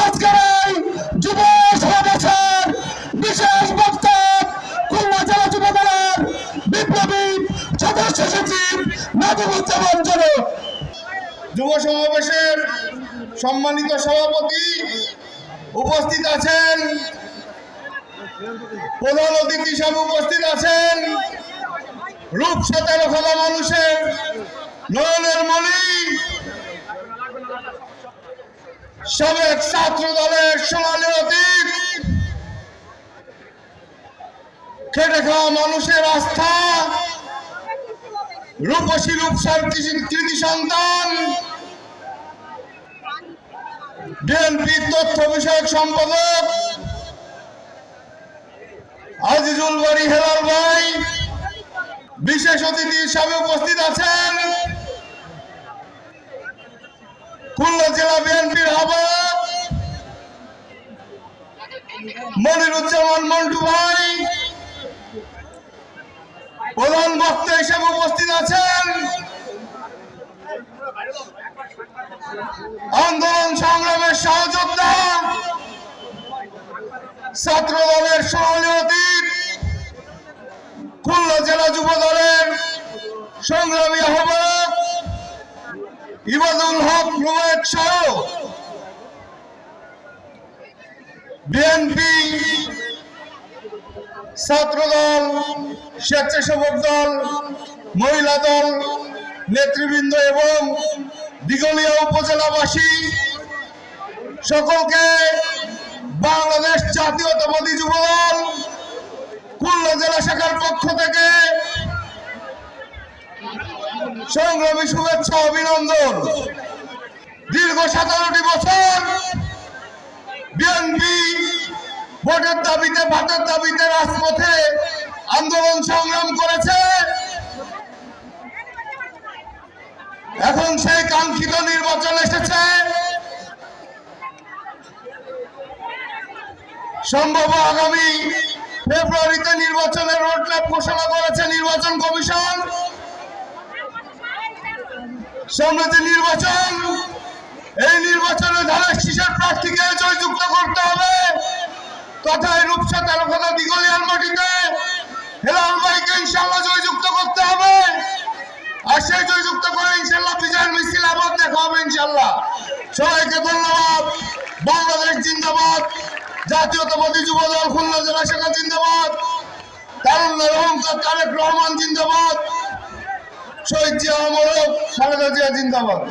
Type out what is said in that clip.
আজকের যুব সমাবেশের বিপ্লবী সদস্য সচিব যুব সমাবেশের সম্মানিত সভাপতি উপস্থিত আছেন। প্রধান অতিথি হিসাবে উপস্থিত আছেন রূপসাতে রখানা মানুষের সাবেক ছাত্র দলের সোনালী অতীত। খেটে খাওয়া মানুষের আস্থা। রূপসী রূপসার কৃষি- সন্তান। বিএনপির তথ্য বিষয়ক সম্পাদক আজিজুল বাড়ি হেলাল ভাই। বিশেষ অতিথি হিসাবে উপস্থিত আছেন। মনিরুজ্জামান মন্টু ভাই। প্রধান বক্তা হিসেবে উপস্থিত আছেন। আন্দোলন সংগ্রামের সহযোদ্ধা ছাত্র দলের সোনালী অতীত, খুলনা জেলা যুব দলের সংগ্রামী আহ্বায়ক ইবাদুল হক রুমেদ সহ বিএনপি ছাত্র দল স্বেচ্ছাসেবক দল, মহিলা দল, নেতৃবৃন্দ এবং দিগলিয়া উপজেলাবাসী সকলকে বাংলাদেশ জাতীয়তাবাদী যুব দল খুলনা জেলা শাখার পক্ষ থেকে সংগ্রামী শুভেচ্ছা, অভিনন্দন। দীর্ঘ সতেরোটি বছর ভোটের দাবিতে, ভাতের দাবিতে রাজপথে আন্দোলন সংগ্রাম করেছে। এখন সেই কাঙ্ক্ষিত নির্বাচন এসেছে। সম্ভব আগামী ফেব্রুয়ারিতে নির্বাচনের রোডম্যাপ ঘোষণা করেছে নির্বাচন কমিশন। সামনে যে নির্বাচন, এই নির্বাচনে ধানের শীষের প্রার্থীকে জয়যুক্ত করতে হবে। তথায় রূপসা তেরোখানা দিগলিয়ার মাটিতে হেলাল ভাইকে ইনশাল্লাহ জয়যুক্ত করতে হবে। আর সেই জয়যুক্ত করে ইনশাল্লাহ বিজয়ের মিছিল আবার দেখা হবে ইনশাল্লাহ সবাইকে ধন্যবাদ। বাংলাদেশ জিন্দাবাদ। জাতীয়তাবাদী যুব দল খুলনা জেলা শাখা জিন্দাবাদ। তারুণ্যের অহংকার তারেক রহমান জিন্দাবাদ। শহীদ জিয়া অমরক খালেদা জিয়া জিন্দাবাদ।